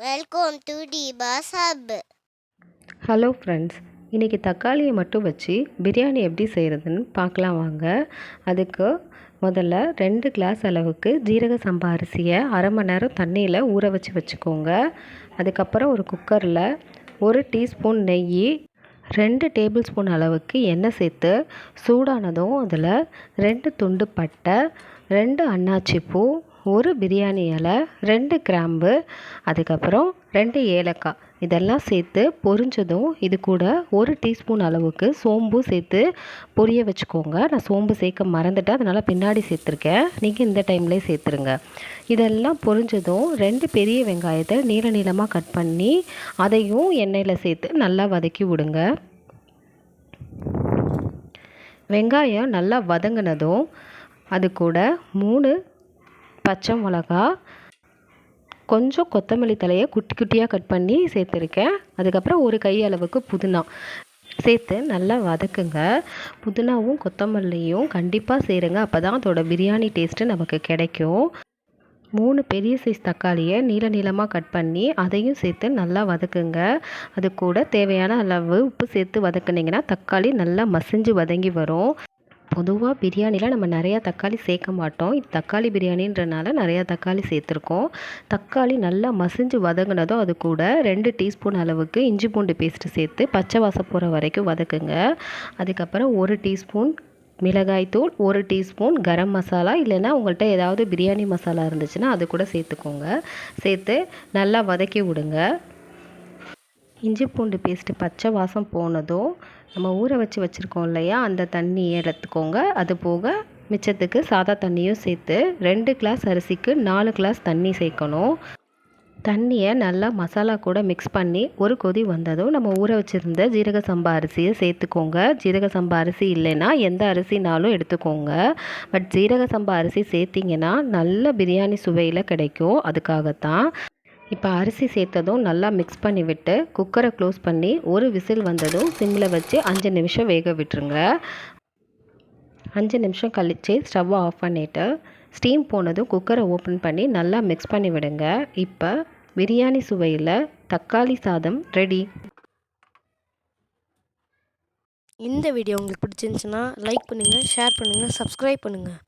Welcome to Dipa's hub hello friends இன்றைக்கி தக்காளியை மட்டும் வச்சு பிரியாணி எப்படி செய்கிறதுன்னு பார்க்கலாம் வாங்க. அதுக்கு முதல்ல ரெண்டு கிளாஸ் அளவுக்கு ஜீரக சம்பா அரிசியை அரை மணி நேரம் தண்ணியில் ஊற வச்சு வச்சுக்கோங்க. அதுக்கப்புறம் ஒரு குக்கரில் ஒரு டீஸ்பூன் நெய் ரெண்டு டேபிள் ஸ்பூன் அளவுக்கு எண்ணெய் சேர்த்து சூடானதும் அதில் ரெண்டு துண்டு பட்டை ரெண்டு அன்னாச்சி பூ ஒரு பிரியாணி இலை ரெண்டு கிராம்பு அதுக்கப்புறம் ரெண்டு ஏலக்காய். இதெல்லாம் சேர்த்து பொரிஞ்சதும் இது கூட ஒரு டீஸ்பூன் அளவுக்கு சோம்பு சேர்த்து பொரிய வச்சுக்கோங்க. நான் சோம்பு சேர்க்க மறந்துட்டேன். அதனால் பின்னாடி சேர்த்துருக்கேன். நீங்கள் இந்த டைம்லேயே சேர்த்துருங்க. இதெல்லாம் பொரிஞ்சதும் ரெண்டு பெரிய வெங்காயத்தை நீள நீளமாக கட் பண்ணி அதையும் எண்ணெயில் சேர்த்து நல்லா வதக்கி விடுங்க. வெங்காயம் நல்லா வதங்கினதும் அது கூட மூணு பச்சை மிளகா கொஞ்சம் கொத்தமல்லி தலையை குட்டி குட்டியாக கட் பண்ணி சேர்த்துருக்கேன். அதுக்கப்புறம் ஒரு கை அளவுக்கு புதினா சேர்த்து நல்லா வதக்குங்க. புதினாவும் கொத்தமல்லியும் கண்டிப்பாக செய்கிறங்க அப்போ தான் அதோட பிரியாணி டேஸ்ட்டு நமக்கு கிடைக்கும். மூணு பெரிய சைஸ் தக்காளியை நீள நீளமாக கட் பண்ணி அதையும் சேர்த்து நல்லா வதக்குங்க. அது கூட தேவையான அளவு உப்பு சேர்த்து வதக்குனிங்கன்னா தக்காளி நல்லா மசிஞ்சு வதங்கி வரும். பொதுவாக பிரியாணியில் நம்ம நிறையா தக்காளி சேர்க்க மாட்டோம். இது தக்காளி பிரியாணின்றனால நிறையா தக்காளி சேர்த்துருக்கோம். தக்காளி நல்லா மசிஞ்சு வதங்கினதும் அது கூட ரெண்டு டீஸ்பூன் அளவுக்கு இஞ்சி பூண்டு பேஸ்ட்டு சேர்த்து பச்சை வாசம் போகிற வரைக்கும் வதக்குங்க. அதுக்கப்புறம் ஒரு டீஸ்பூன் மிளகாய்த்தூள் ஒரு டீஸ்பூன் கரம் மசாலா இல்லைன்னா உங்கள்கிட்ட ஏதாவது பிரியாணி மசாலா இருந்துச்சுன்னா அது கூட சேர்த்துக்கோங்க. சேர்த்து நல்லா வதக்கி விடுங்க. இஞ்சி பூண்டு பேஸ்ட்டு பச்சை வாசம் போனதும் நம்ம ஊற வச்சு வச்சுருக்கோம் இல்லையா? அந்த தண்ணியை எடுத்துக்கோங்க. அது போக மிச்சத்துக்கு சாதா தண்ணியும் சேர்த்து ரெண்டு கிளாஸ் அரிசிக்கு நாலு கிளாஸ் தண்ணி சேர்க்கணும். தண்ணியை நல்லா மசாலா கூட மிக்ஸ் பண்ணி ஒரு கொதி வந்ததும் நம்ம ஊற வச்சுருந்த ஜீரக சம்பா அரிசியை சேர்த்துக்கோங்க. ஜீரக சம்பா அரிசி இல்லைன்னா எந்த அரிசினாலும் எடுத்துக்கோங்க. பட் ஜீரக சம்பா அரிசி சேர்த்திங்கன்னா நல்ல பிரியாணி சுவையில் கிடைக்கும். அதுக்காகத்தான் இப்போ அரிசி சேர்த்ததும் நல்லா மிக்ஸ் பண்ணி விட்டு குக்கரை க்ளோஸ் பண்ணி ஒரு விசில் வந்ததும் சிம்மில் வச்சு அஞ்சு நிமிஷம் வேக விட்டுருங்க. அஞ்சு நிமிஷம் கழித்து ஸ்டவ்வை ஆஃப் பண்ணிவிட்டு ஸ்டீம் போனதும் குக்கரை ஓப்பன் பண்ணி நல்லா மிக்ஸ் பண்ணி விடுங்க. இப்போ பிரியாணி சுவையில் தக்காளி சாதம் ரெடி இந்த வீடியோ உங்களுக்கு பிடிச்சிருந்துச்சுன்னா லைக் பண்ணுங்கள் ஷேர் பண்ணுங்கள் சப்ஸ்கிரைப் பண்ணுங்கள்